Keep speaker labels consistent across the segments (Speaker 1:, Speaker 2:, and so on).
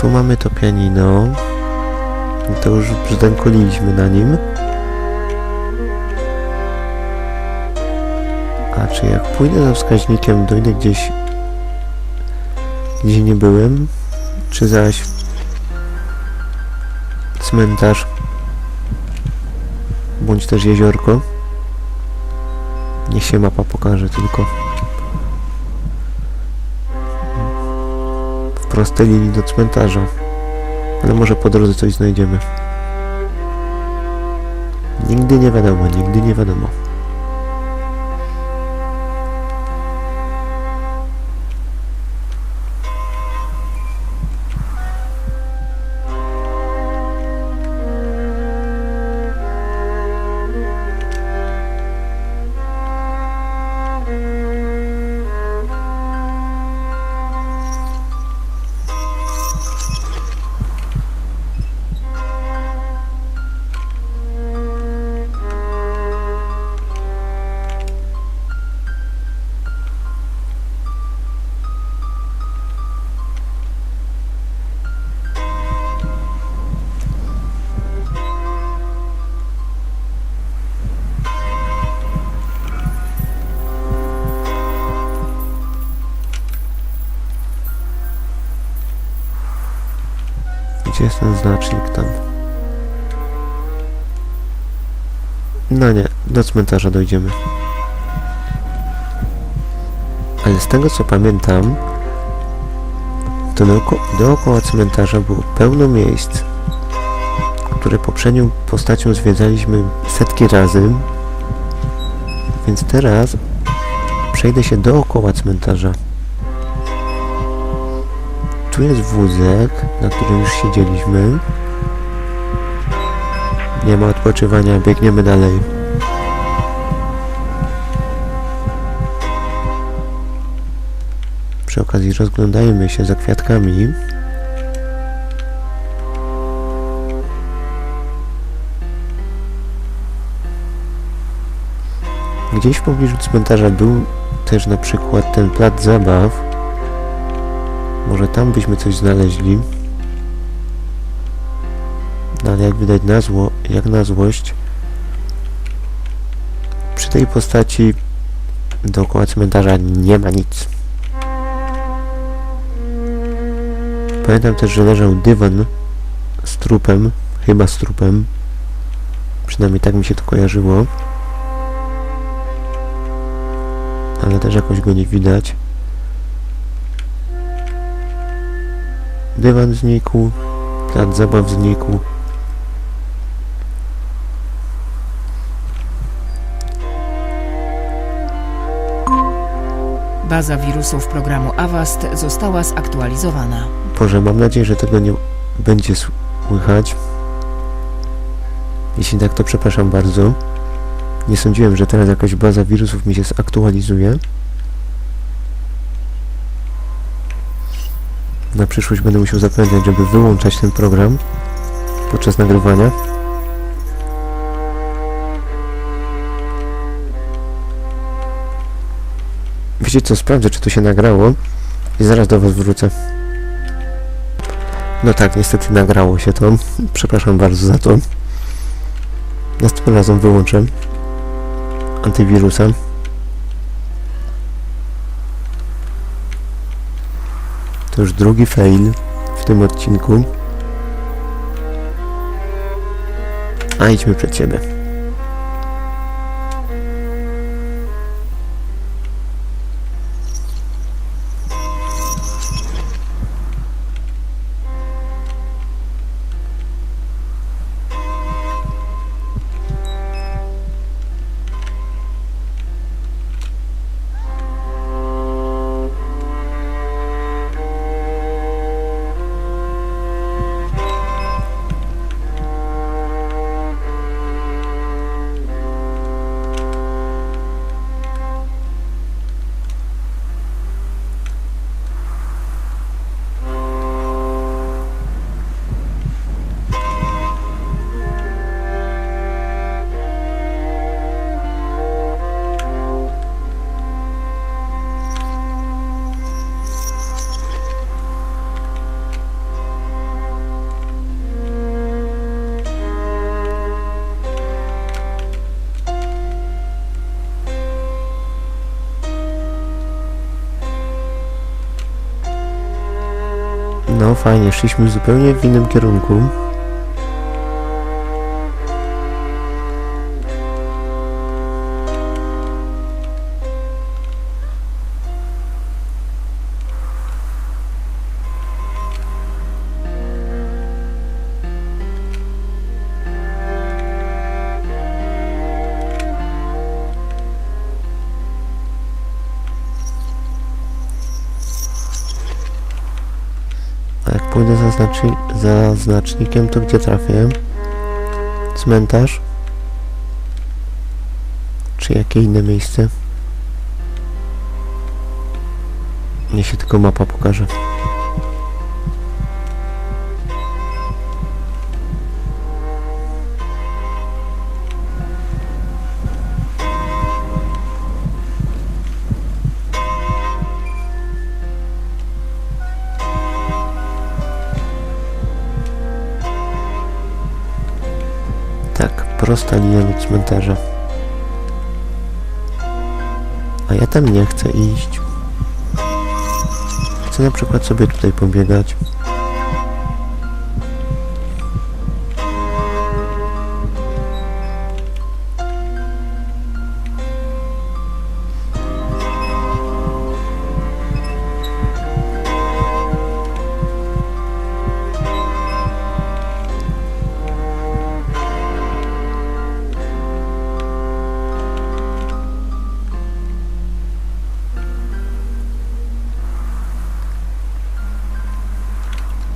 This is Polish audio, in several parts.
Speaker 1: Tu mamy to pianino. To już brzdękoliliśmy na nim. A czy jak pójdę za wskaźnikiem, dojdę gdzieś, gdzie nie byłem? Czy zaś cmentarz? Bądź też jeziorko? Niech się mapa pokaże tylko. Prostej linii do cmentarza. Ale może po drodze coś znajdziemy. Nigdy nie wiadomo, nigdy nie wiadomo. Jest ten znacznik tam? No nie, do cmentarza dojdziemy. Ale z tego co pamiętam, to dooko dookoła cmentarza było pełno miejsc, które poprzednią postacią zwiedzaliśmy setki razy. Więc teraz przejdę się dookoła cmentarza. Tu jest wózek, na którym już siedzieliśmy. Nie ma odpoczywania, biegniemy dalej. Przy okazji rozglądajmy się za kwiatkami. Gdzieś w pobliżu cmentarza był też na przykład ten plac zabaw. Może tam byśmy coś znaleźli. No ale jak widać na zło, jak na złość, przy tej postaci dookoła cmentarza nie ma nic. Pamiętam też, że leżał dywan z trupem, chyba z trupem. Przynajmniej tak mi się to kojarzyło. Ale też jakoś go nie widać. Dywan znikł, plac zabaw znikł.
Speaker 2: Baza wirusów programu Avast została zaktualizowana.
Speaker 1: Boże, mam nadzieję, że tego nie będzie słychać. Jeśli tak, to przepraszam bardzo. Nie sądziłem, że teraz jakaś baza wirusów mi się zaktualizuje. Na przyszłość będę musiał zapamiętać, żeby wyłączać ten program podczas nagrywania. Wiecie co, sprawdzę, czy to się nagrało i zaraz do was wrócę. No tak, niestety nagrało się to. Przepraszam bardzo za to. Następnym razem wyłączę antywirusa. To już drugi fail w tym odcinku. A idźmy przed siebie. Fajnie, szliśmy zupełnie w innym kierunku. Pójdę za, znaczy, za znacznikiem, to gdzie trafię? Cmentarz? Czy jakie inne miejsce? Niech się tylko mapa pokaże. Prosta linia do cmentarza. A ja tam nie chcę iść. Chcę na przykład sobie tutaj pobiegać.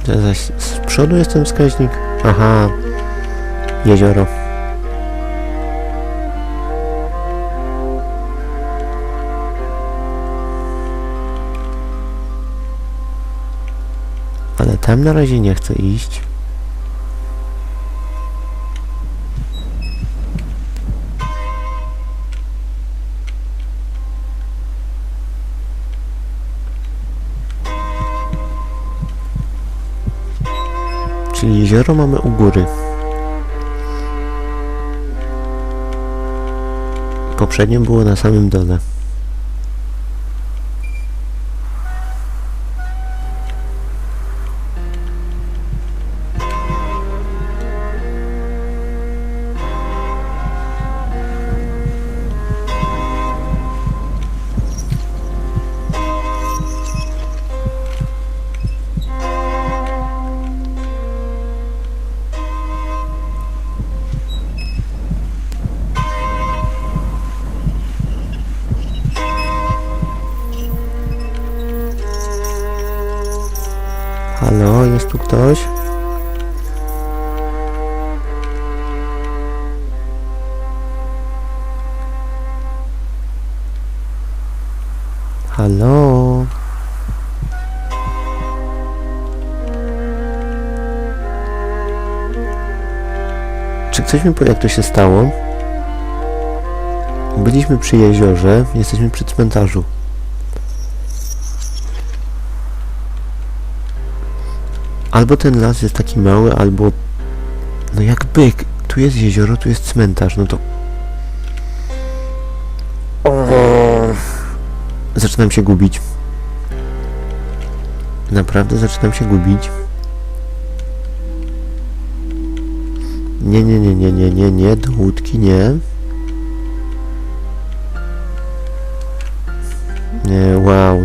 Speaker 1: Zaś z przodu jest ten wskaźnik. Aha. Jezioro. Ale tam na razie nie chcę iść. Czyli jezioro mamy u góry. Poprzednio było na samym dole. Halo? Czy ktoś mi powie, jak to się stało? Byliśmy przy jeziorze, jesteśmy przy cmentarzu. Albo ten las jest taki mały, albo... No jak byk. Tu jest jezioro, tu jest cmentarz, no to... Zaczynam się gubić. Naprawdę zaczynam się gubić. Nie, nie, nie, nie, nie, nie, nie, do łódki nie. Nie, wow.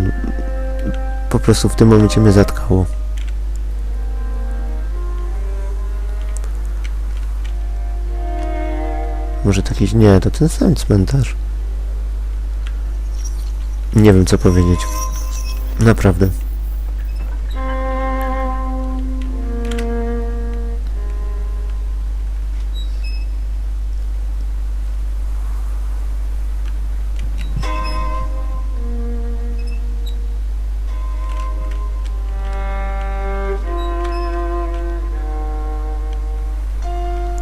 Speaker 1: Po prostu w tym momencie mnie zatkało. Może to jakiś... Nie, to ten sam cmentarz. Nie wiem co powiedzieć. Naprawdę.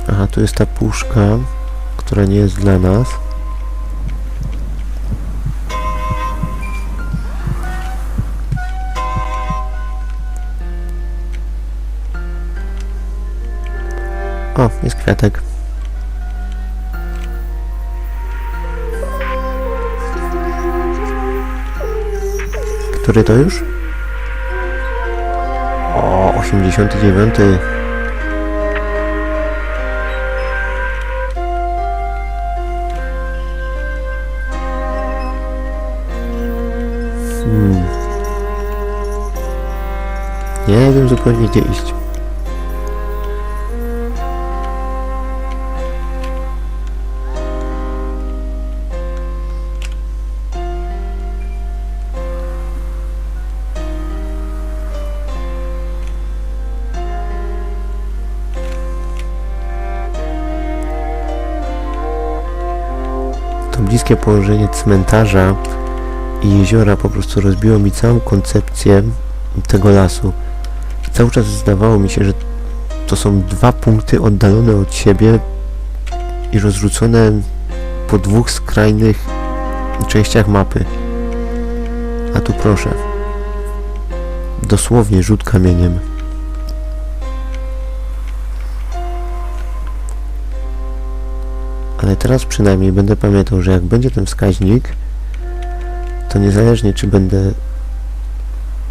Speaker 1: Aha, tu jest ta puszka która nie jest dla nas. O, jest kwiatek. Który to już? O, 89. Hmm. Nie wiem zupełnie gdzie iść. To bliskie położenie cmentarza i jeziora po prostu rozbiło mi całą koncepcję tego lasu. Cały czas zdawało mi się, że to są dwa punkty oddalone od siebie i rozrzucone po dwóch skrajnych częściach mapy. A tu proszę. Dosłownie rzut kamieniem. Ale teraz przynajmniej będę pamiętał, że jak będzie ten wskaźnik, to niezależnie czy będę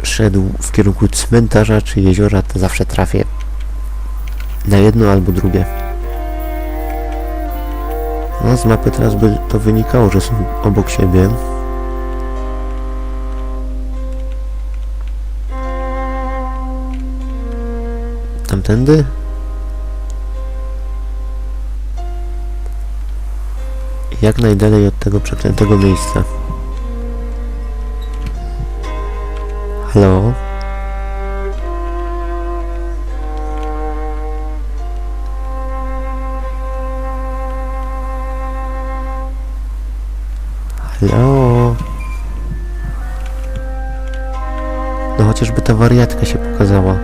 Speaker 1: szedł w kierunku cmentarza czy jeziora, to zawsze trafię na jedno albo drugie. No z mapy teraz by to wynikało, że są obok siebie. Tamtędy? Jak najdalej od tego przeklętego miejsca. Halo? Halo? No chociażby ta wariatka się pokazała.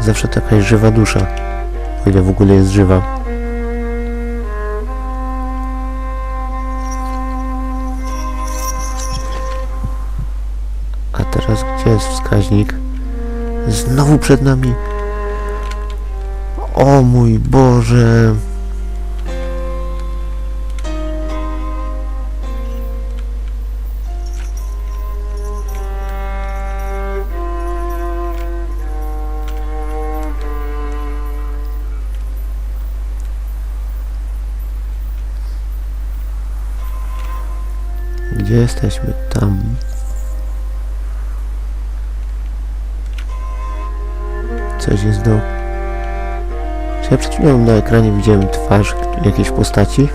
Speaker 1: Zawsze to jakaś żywa dusza. O ile w ogóle jest żywa. A teraz gdzie jest wskaźnik? Znowu przed nami. O mój Boże. Gdzie jesteśmy? Tam. Coś jest do... Czy ja przed chwilą na ekranie widziałem twarz jakiejś postaci?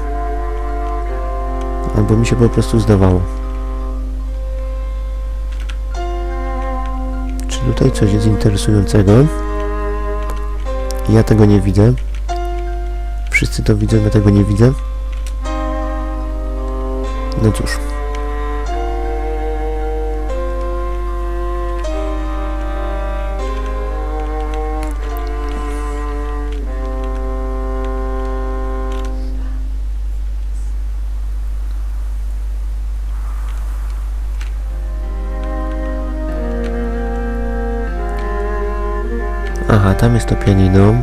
Speaker 1: Albo mi się po prostu zdawało. Czy tutaj coś jest interesującego? Ja tego nie widzę. Wszyscy to widzą, ja tego nie widzę. No cóż. Tam jest to pianino.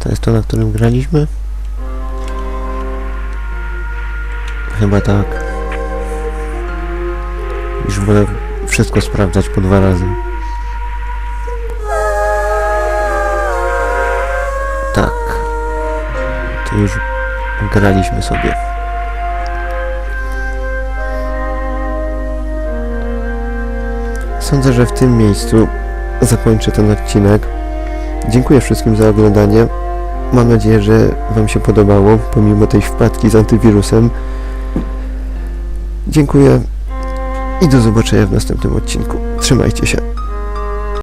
Speaker 1: To jest to, na którym graliśmy? Chyba tak. Już wolę wszystko sprawdzać po dwa razy. Już graliśmy sobie. Sądzę, że w tym miejscu zakończę ten odcinek. Dziękuję wszystkim za oglądanie. Mam nadzieję, że Wam się podobało, pomimo tej wpadki z antywirusem. Dziękuję i do zobaczenia w następnym odcinku. Trzymajcie się.